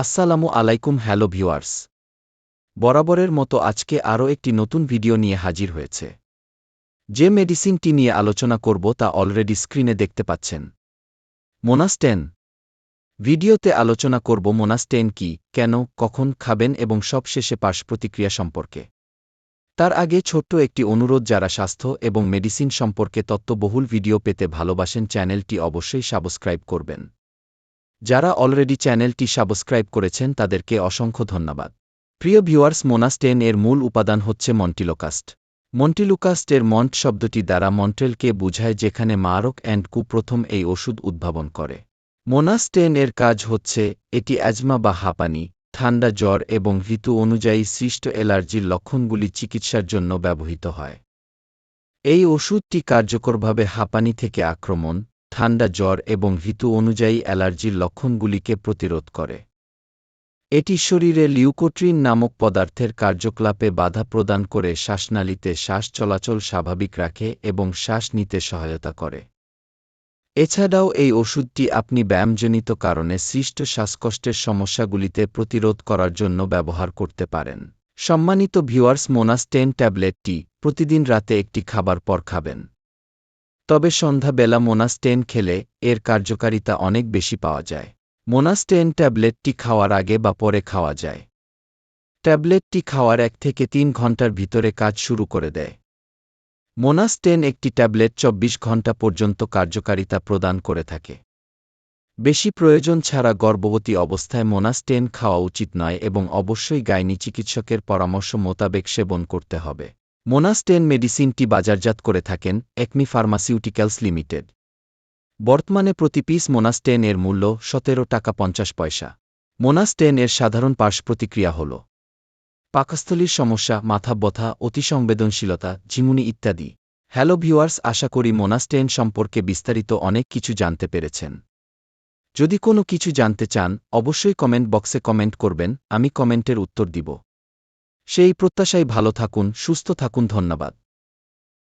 আসসালামু আলাইকুম, hello viewers. বরাবরের মতো আজকে আরও একটি নতুন ভিডিও নিয়ে হাজির হয়েছে। যে মেডিসিনটি নিয়ে আলোচনা করব তা অলরেডি স্ক্রিনে দেখতে পাচ্ছেন। মোনাস্টেন ভিডিওতে আলোচনা করব মোনাস্টেন কি, কেন, কখন খাবেন এবং সবশেষে পার্শ্বপ্রতিক্রিয়া সম্পর্কে। তার আগে ছোট্ট একটি অনুরোধ, যারা স্বাস্থ্য এবং মেডিসিন সম্পর্কে তত্ত্ববহুল ভিডিও পেতে ভালোবাসেন, চ্যানেলটি অবশ্যই সাবস্ক্রাইব করবেন। যারা অলরেডি চ্যানেলটি সাবস্ক্রাইব করেছেন তাদেরকে অসংখ্য ধন্যবাদ। প্রিয় ভিউয়ার্স মোনাস্টেন এর মূল উপাদান হচ্ছে মন্টিলোকাস্ট মন্টিলুকাস্ট এর মন্ট শব্দটি দ্বারা মন্ট্রেলকে বুঝায় যেখানে মারক অ্যান্ড কু প্রথম এই ওষুধ উদ্ভাবন করে। মোনাস্টেন এর কাজ হচ্ছে, এটি অ্যাজমা বা হাঁপানি, ঠান্ডা জ্বর এবং ঋতু অনুযায়ী সৃষ্ট অ্যালার্জির লক্ষণগুলি চিকিৎসার জন্য ব্যবহৃত হয়। এই ওষুধটি কার্যকরভাবে হাঁপানি থেকে আক্রমণ ঠান্ডা জ্বর এবং ঋতু অনুযায়ী অ্যালার্জির লক্ষণগুলিকে প্রতিরোধ করে। এটি শরীরে লিউকোট্রিন নামক পদার্থের কার্যকলাপে বাধা প্রদান করে শ্বাসনালীতে শ্বাস চলাচল স্বাভাবিক রাখে এবং শ্বাস নিতে সহায়তা করে। এছাড়াও এই ওষুধটি আপনি ব্যায়ামজনিত কারণে সৃষ্ট শ্বাসকষ্টের সমস্যাগুলিতে প্রতিরোধ করার জন্য ব্যবহার করতে পারেন। সম্মানিত ভিউয়ার্স মোনাস্টেন ট্যাবলেটটি প্রতিদিন রাতে একটি খাবার পর খাবেন। তবে সন্ধ্যাবেলা মোনাস্টেন খেলে এর কার্যকারিতা অনেক বেশি পাওয়া যায়। মোনাস্টেন ট্যাবলেটটি খাওয়ার আগে বা পরে খাওয়া যায়। ট্যাবলেটটি খাওয়ার এক থেকে তিন ঘণ্টার ভিতরে কাজ শুরু করে দেয়। মোনাস্টেন একটি ট্যাবলেট চব্বিশ ঘণ্টা পর্যন্ত কার্যকারিতা প্রদান করে থাকে। বেশি প্রয়োজন ছাড়া গর্ভবতী অবস্থায় মোনাস্টেন খাওয়া উচিত নয় এবং অবশ্যই গাইনি চিকিৎসকের পরামর্শ মোতাবেক সেবন করতে হবে। মোনাস্টেন মেডিসিনটি বাজারজাত করে থাকেন একমি ফার্মাসিউটিক্যালস লিমিটেড। বর্তমানে প্রতি পিস মোনাস্টেন এর মূল্য সতেরো টাকা পঞ্চাশ পয়সা। মোনাস্টেন এর সাধারণ পার্শ্বপ্রতিক্রিয়া হল পাকস্থলীর সমস্যা, মাথা ব্যথা, অতিসংবেদনশীলতা, ঝিমুনি ইত্যাদি। হ্যালো ভিউয়ার্স, আশা করি মোনাস্টেন সম্পর্কে বিস্তারিত অনেক কিছু জানতে পেরেছেন। যদি কোনো কিছু জানতে চান, অবশ্যই কমেন্ট বক্সে কমেন্ট করবেন, আমি কমেন্টের উত্তর দিব। সেই প্রত্যাশায় ভালো থাকুন সুস্থ থাকুন ধন্যবাদ।